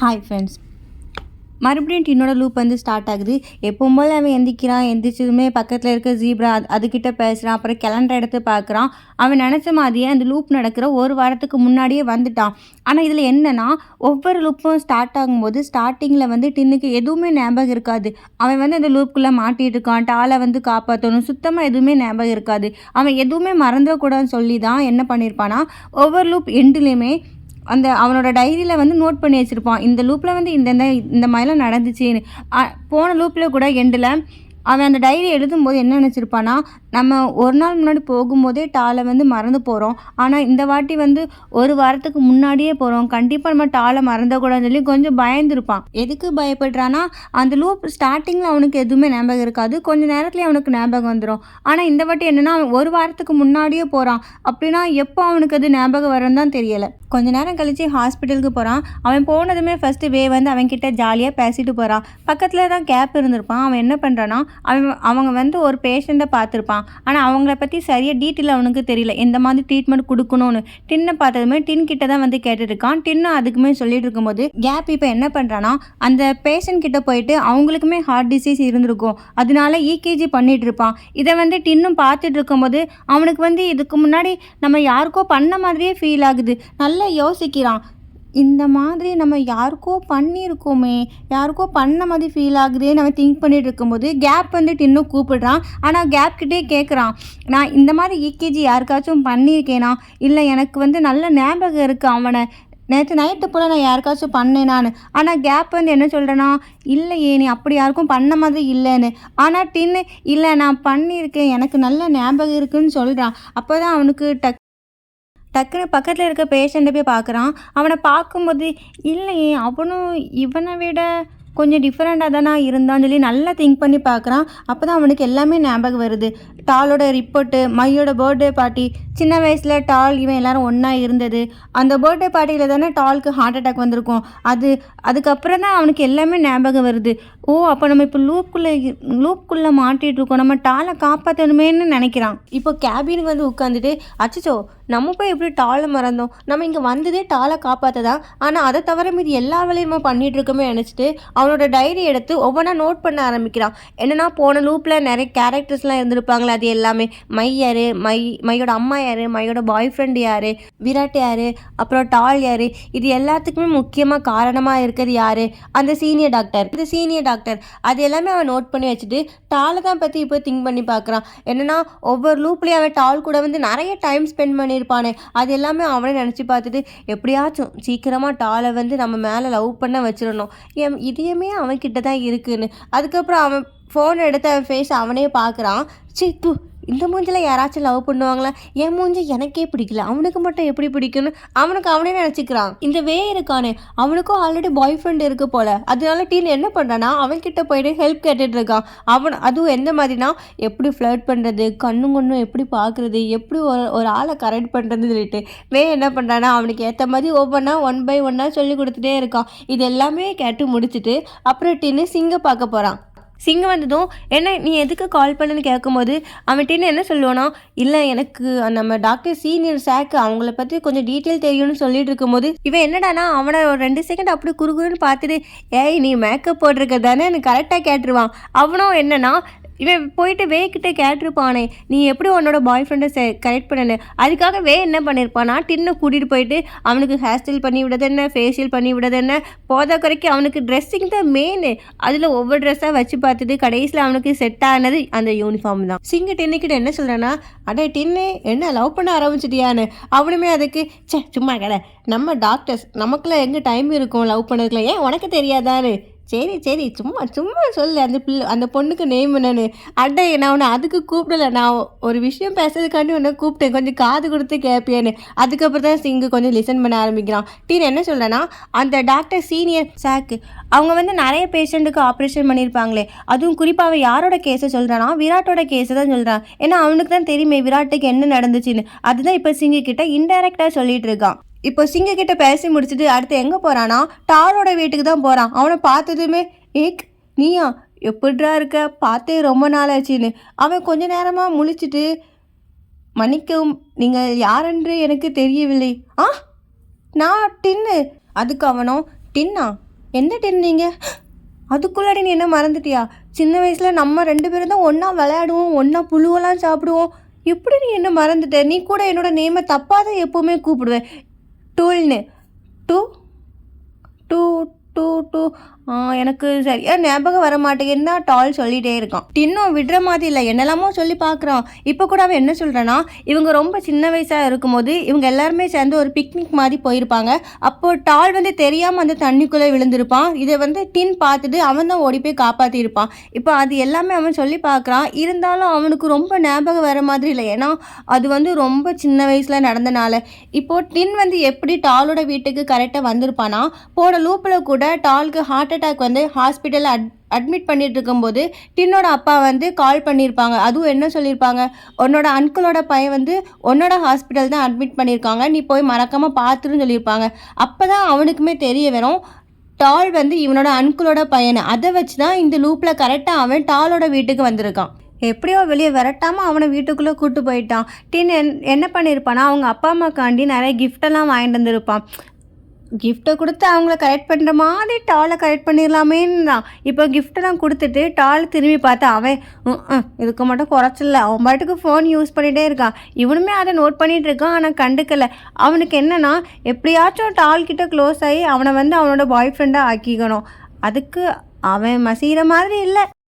Hi friends மறுபடியும் டின்னோட loop வந்து start ஆகுது. எப்பவும் போல் அவன் எந்திக்கிறான் எந்திரிச்சதுமே பக்கத்தில் இருக்க ஜீப்ரா அது அதுக்கிட்ட பேசுகிறான் அப்புறம் கிளண்ட எடுத்து பார்க்குறான் அவன் நினச்ச மாதிரியே அந்த லூப் நடக்கிற ஒரு வாரத்துக்கு முன்னாடியே வந்துட்டான். ஆனால் இதில் என்னென்னா ஒவ்வொரு லூப்பும் ஸ்டார்ட் ஆகும்போது ஸ்டார்டிங்கில் வந்து டின்னுக்கு எதுவுமே ஞாபகம் இருக்காது. அவன் வந்து அந்த லூப்புக்குள்ளே மாட்டிட்டு இருக்கான். டாலை வந்து காப்பாற்றணும் சுத்தமாக எதுவுமே ஞாபகம் இருக்காது. அவன் எதுவுமே மறந்துடக்கூடாதுன்னு சொல்லி தான் என்ன பண்ணியிருப்பானா ஒவ்வொரு லூப் எண்டுலேயுமே அந்த அவனோட டைரியில் வந்து நோட் பண்ணி வச்சுருப்பான். இந்த லூப்பில் வந்து இந்த இந்த மாதிரிலாம் நடந்துச்சுன்னு. போன லூப்பில் கூட எண்டில் அவன் அந்த டைரி எழுதும்போது என்ன நினச்சிருப்பானா நம்ம ஒரு நாள் முன்னாடி போகும்போதே டாலை வந்து மறந்து போகிறோம் ஆனால் இந்த வாட்டி வந்து ஒரு வாரத்துக்கு முன்னாடியே போகிறோம் கண்டிப்பாக நம்ம டாலை மறந்தக்கூடாதுன்னு சொல்லி கொஞ்சம் பயந்துருப்பான். எதுக்கு பயப்படுறான்னா அந்த லூப் ஸ்டார்டிங்கில் அவனுக்கு எதுவுமே ஞாபகம் இருக்காது. கொஞ்ச நேரத்துலேயே அவனுக்கு ஞாபகம் வந்துடும் ஆனால் இந்த வாட்டி என்னென்னா அவன் ஒரு வாரத்துக்கு முன்னாடியே போகிறான் அப்படின்னா எப்போ அவனுக்கு அது ஞாபகம் வரும்னு தான் தெரியலை. கொஞ்ச நேரம் கழித்து ஹாஸ்பிட்டலுக்கு போகிறான் அவன் போனதுமே ஃபஸ்ட்டு வே வந்து அவன்கிட்ட ஜாலியாக பேசிட்டு போகிறான் பக்கத்தில் தான் கேப் இருந்திருப்பான். அவன் என்ன பண்ணுறான்னா அவன் அவங்க வந்து ஒரு பேஷண்ட்டை பார்த்துருப்பான். ஆனால் அவங்கள பற்றி சரியாக டீட்டெயில் அவனுக்கு தெரியல. எந்த மாதிரி ட்ரீட்மெண்ட் கொடுக்கணும்னு. டின்னை பார்த்ததுமே டின் கிட்ட தான் வந்து கேட்டுருக்கான் டின்னு அதுக்குமே சொல்லிட்டு இருக்கும்போது கேப் இப்போ என்ன பண்ணுறான்னா அந்த பேஷண்ட் கிட்ட போயிட்டு அவங்களுக்குமே ஹார்ட் டிசீஸ் இருந்திருக்கும். அதனால இகேஜி பண்ணிட்டு இருப்பான் இதை வந்து டின்னும் பார்த்துட்டு இருக்கும்போது அவனுக்கு வந்து இதுக்கு முன்னாடி நம்ம யாருக்கோ பண்ண மாதிரியே ஃபீல் ஆகுது. நல்லா யோசிக்கிறான். இந்த மாதிரி நம்ம யாருக்கோ பண்ணியிருக்கோமே யாருக்கோ பண்ண மாதிரி ஃபீல் ஆகுதே நம்ம திங்க் பண்ணிகிட்டு இருக்கும்போது கேப் வந்துட்டு இன்னும் கூப்பிடுறான். ஆனால் கேப் கிட்டே கேட்குறான் நான் இந்த மாதிரி இகேஜி யாருக்காச்சும் பண்ணியிருக்கேனா? இல்லை எனக்கு வந்து நல்ல ஞாபகம் இருக்குது அவனை. நேற்று நைட்டு போல் நான் யாருக்காச்சும் பண்ணேன் நான் ஆனால் கேப் வந்து என்ன சொல்கிறேன்னா இல்லையே நீ அப்படி யாருக்கும் பண்ண மாதிரி இல்லைன்னு. ஆனால் டின்னு இல்லை நான் பண்ணியிருக்கேன். எனக்கு நல்ல ஞாபகம் இருக்குன்னு சொல்கிறான் அப்போ தான் அவனுக்கு டக் டக்குன்னு பக்கத்தில் இருக்க பேஷண்ட்டை போய் பார்க்குறான் அவனை பார்க்கும்போது இல்லையே அவனும் இவனை விட கொஞ்சம் டிஃப்ரெண்ட்டாக தானே இருந்தான்னு சொல்லி நல்லா திங்க் பண்ணி பார்க்குறான். அப்போ தான் அவனுக்கு எல்லாமே ஞாபகம் வருது. டாலோட ரிப்போர்ட்டு மையோட பர்த்டே பார்ட்டி சின்ன வயசில் டால் இவன் எல்லாரும் ஒன்றா இருந்தது. அந்த பர்த்டே பார்ட்டியில் தானே டாலுக்கு ஹார்ட் அட்டாக் வந்திருக்கும். அது அதுக்கப்புறம் தான் அவனுக்கு எல்லாமே ஞாபகம் வருது. ஓ அப்போ நம்ம இப்போ லூப்குள்ளே லூப்குள்ளே மாட்டிகிட்டு இருக்கோம். நம்ம டாலை காப்பாற்றணுமேன்னு நினைக்கிறான். இப்போ கேபினுக்கு வந்து உட்காந்துட்டு அச்சோ நம்ம போய் எப்படி டாலை மறந்தோம்? நம்ம இங்கே வந்ததே டாலை காப்பாற்றதான் ஆனால் அதை தவிர மீது எல்லா வேலையும் நம்ம பண்ணிட்டு இருக்கோமே நினச்சிட்டு அவனோட டைரி எடுத்து ஒவ்வொன்றா நோட் பண்ண ஆரம்பிக்கிறான். என்னென்னா போன லூப்பில் நிறைய கேரக்டர்ஸ்லாம் இருந்திருப்பாங்களே அது எல்லாமே. மை யார்? மை மையோட அம்மா யார்? மையோட பாய் ஃப்ரெண்டு யார்? விராட் யார்? அப்புறம் டால் யார்? இது எல்லாத்துக்குமே முக்கியமாக காரணமாக இருக்கிறது யார்? அந்த சீனியர் டாக்டர் இந்த சீனியர் டாக்டர் அது எல்லாமே அவன் நோட் பண்ணி வச்சுட்டு டாலை தான் பற்றி இப்போ திங்க் பண்ணி பார்க்குறான். என்னென்னா ஒவ்வொரு லூப்லேயும் அவன் டால் கூட வந்து நிறைய டைம் ஸ்பெண்ட் பண்ணியிருப்பானே. அது எல்லாமே அவனே நினச்சி பார்த்துட்டு எப்படியாச்சும் சீக்கிரமாக டாலை வந்து நம்ம மேலே லவ் பண்ண வச்சிடணும். என் எல்லாமே அவன்கிட்ட தான் இருக்குன்னு. அதுக்கப்புறம் அவன் ஃபோன் எடுத்து அவன் ஃபேஸ் அவனே பார்க்குறான். சி தூ இந்த மூஞ்சில் யாராச்சும் லவ் பண்ணுவாங்களா? என் மூஞ்சி எனக்கே பிடிக்கல. அவனுக்கு மட்டும் எப்படி பிடிக்கும்னு அவனுக்கு அவனே நினச்சிக்கிறான். இந்த வே இருக்கானே அவனுக்கும் ஆல்ரெடி பாய் ஃப்ரெண்ட் இருக்கு போல. அதனால டீன் என்ன பண்ணுறான்னா அவன்கிட்ட போயிட்டு ஹெல்ப் கேட்டுட்டு இருக்கான். அவன் அதுவும் எந்த மாதிரினா எப்படி ஃப்ளர்ட் பண்ணுறது கண்ணும் கண்ணும் எப்படி பார்க்குறது எப்படி ஒரு ஒரு ஆளை கரெக்ட் பண்ணுறதுன்னு சொல்லிட்டு. வே என்ன பண்ணுறான்னா அவனுக்கு ஏற்ற மாதிரி ஒவ்வொன்றா ஒன் பை ஒன்னாக சொல்லி கொடுத்துட்டே இருக்கான். இது எல்லாமே கேட்டு முடிச்சுட்டு அப்புறம் டீனு சிங்க பார்க்க போகிறான் சிங்கம் வந்ததும் என்ன நீ எதுக்கு கால் பண்ணுன்னு கேட்கும்போது அவன்கிட்ட என்ன சொல்லுவானா இல்லை எனக்கு நம்ம டாக்டர் சீனியர் சாக்கு அவங்கள பற்றி கொஞ்சம் டீட்டெயில் தெரியும்னு சொல்லிட்டு இருக்கும்போது இவன் என்னடானா அவனை ஒரு ரெண்டு செகண்ட் அப்படி குறுகுறுன்னு பார்த்துட்டு ஏய் நீ மேக்கப் போட்டிருக்க தானே எனக்கு கரெக்டாக கேட்டுருவான். அவனும் என்னன்னா இவன் போயிட்டு வே கிட்டே கேட்டிருப்பானே நீ எப்படி உன்னோட பாய் ஃப்ரெண்டை செ கரெக்ட் பண்ணனு? அதுக்காக வே என்ன பண்ணியிருப்பானா டின்னை கூட்டிகிட்டு போயிட்டு அவனுக்கு ஹேர் ஸ்டைல் பண்ணி விடுறது என்ன? ஃபேஷியல் பண்ணி விடுறது என்ன? போத குறைக்கு அவனுக்கு ட்ரெஸ்ஸிங் தான் மெயின் அதில் ஒவ்வொரு ட்ரெஸ்ஸாக வச்சு பார்த்துட்டு கடைசியில் அவனுக்கு செட் ஆனது அந்த யூனிஃபார்ம் தான். சிங்க டின்னுக்கிட்ட என்ன சொல்கிறேன்னா அடே டின்னு என்ன லவ் பண்ண ஆரம்பிச்சிட்டியான்னு? அவனுமே அதுக்கு ச்சே சும்மா கடை நம்ம டாக்டர்ஸ் நமக்குள்ள எங்கே டைம் இருக்கும் லவ் பண்ணதுக்குள்ள ஏன் உனக்கு தெரியாதான்னு? சரி சரி சும்மா சும்மா சொல்லு. அந்த பிள்ளை அந்த பொண்ணுக்கு நேம் என்னன்னு. அட்டை நான் உன்னை அதுக்கு கூப்பிடல. நான் ஒரு விஷயம் பேசுறதுக்காண்டி உன்னை கூப்பிட்டேன். கொஞ்சம் காது கொடுத்து கேட்பியேன்னு அதுக்கப்புறம் தான் சிங்கு கொஞ்சம் லிசன் பண்ண ஆரம்பிக்கிறான். டீன் என்ன சொல்கிறேன்னா அந்த டாக்டர் சீனியர் சாக்கு அவங்க வந்து நிறைய பேஷண்ட்டுக்கு ஆப்ரேஷன் பண்ணியிருப்பாங்களே அதுவும் குறிப்பாக அவன் யாரோட கேஸை சொல்கிறானா விராட்டோட கேஸை தான் சொல்கிறான் ஏன்னா அவனுக்கு தான் தெரியுமே விராட்டுக்கு என்ன நடந்துச்சுன்னு. அதுதான் இப்போ சிங்கு கிட்ட இன்டெரக்டாக சொல்லிட்டு இருக்கான். இப்போ சிங்க கிட்ட பேசி முடிச்சுட்டு அடுத்து எங்கே போகிறானா டாரோட வீட்டுக்கு தான் போகிறான் அவனை பார்த்ததுமே ஏக் நீயா எப்படிடா இருக்க? பார்த்தே ரொம்ப நாள் ஆச்சுன்னு அவன் கொஞ்ச நேரமாக முழிச்சிட்டு மன்னிக்கவும் நீங்கள் யாரென்று எனக்கு தெரியவில்லை. ஆ? நான் டின்னு. அதுக்கு அவனோ டின்னா? எந்த டின் நீங்கள் அதுக்குள்ளாடி நீ என்ன மறந்துட்டியா? சின்ன வயசில் நம்ம ரெண்டு பேரும் தான் ஒன்றா விளையாடுவோம் ஒன்றா புழுவெல்லாம் சாப்பிடுவோம். எப்படி நீ என்ன மறந்துட்ட? நீ கூட என்னோட நேமை தப்பாக தான் எப்போவுமே கூப்பிடுவேன். ટોલને. ટો. ટો ટો ટો. எனக்கு சரியா ஞாபகம் வர மாட்டேங்குதுன்னா டால் சொல்லிகிட்டே இருக்கான். டின்னும் விடுற மாதிரி இல்லை என்னெல்லாமோ சொல்லி பார்க்குறான். இப்போ கூட அவன் என்ன சொல்கிறேன்னா இவங்க ரொம்ப சின்ன வயசாக இருக்கும்போது இவங்க எல்லாருமே சேர்ந்து ஒரு பிக்னிக் மாதிரி போயிருப்பாங்க. அப்போ டால் வந்து தெரியாமல் அந்த தண்ணிக்குள்ளே விழுந்திருப்பான். இதை வந்து டின் பார்த்துட்டு அவன் தான் ஓடி போய் காப்பாற்றிருப்பான் இப்போ அது எல்லாமே அவன் சொல்லி பார்க்குறான். இருந்தாலும் அவனுக்கு ரொம்ப ஞாபகம் வர மாதிரி இல்லை. ஏன்னா அது வந்து ரொம்ப சின்ன வயசில் நடந்தனால. இப்போது டின் வந்து எப்படி டாலோட வீட்டுக்கு கரெக்டாக வந்திருப்பானா? போன லூப்பில் கூட டாலுக்கு ஹார்ட் அட்டாக் வந்து ஹாஸ்பிட்டலில் அட் அட்மிட் பண்ணிட்டு இருக்கும்போது டின்னோட அப்பா வந்து கால் பண்ணியிருப்பாங்க அதுவும் என்ன சொல்லியிருப்பாங்க உன்னோட அன்கிளோட பையன் வந்து உன்னோட ஹாஸ்பிட்டல் தான் அட்மிட் பண்ணியிருக்காங்க நீ போய் மறக்காமல் பார்த்துருன்னு சொல்லியிருப்பாங்க அப்போ தான் அவனுக்குமே தெரிய வரும். டால் வந்து இவனோட அன்கிளோட பையனை. அதை வச்சு தான் இந்த லூப்பில் கரெக்டாக அவன் டாலோட வீட்டுக்கு வந்திருக்கான். எப்படியோ வெளியே விரட்டாமல் அவனை வீட்டுக்குள்ளே கூட்டு போயிட்டான். டின் என் என்ன பண்ணியிருப்பானா அவங்க அப்பா அம்மாக்காண்டி நிறைய கிஃப்டெல்லாம் வாங்கிட்டு வந்திருப்பான். கிஃப்ட்டை கொடுத்து அவங்கள கரெக்ட் பண்ணுற மாதிரி டாலை கரெக்ட் பண்ணிடலாமேன்னு தான் இப்போ கிஃப்ட்டெல்லாம் கொடுத்துட்டு டால் திரும்பி பார்த்தா அவன் இதுக்கு மட்டும் குறைச்சில்ல அவன் பாட்டுக்கு ஃபோன் யூஸ் பண்ணிகிட்டே இருக்கான். இவனுமே அதை நோட் பண்ணிகிட்டு இருக்கான் ஆனால் கண்டுக்கலை. அவனுக்கு என்னென்னா எப்படியாச்சும் டால் கிட்ட க்ளோஸ் ஆகி அவனை வந்து அவனோட பாய் ஃப்ரெண்டாக ஆக்கிக்கணும். அதுக்கு அவன் மசிகிற மாதிரி இல்லை.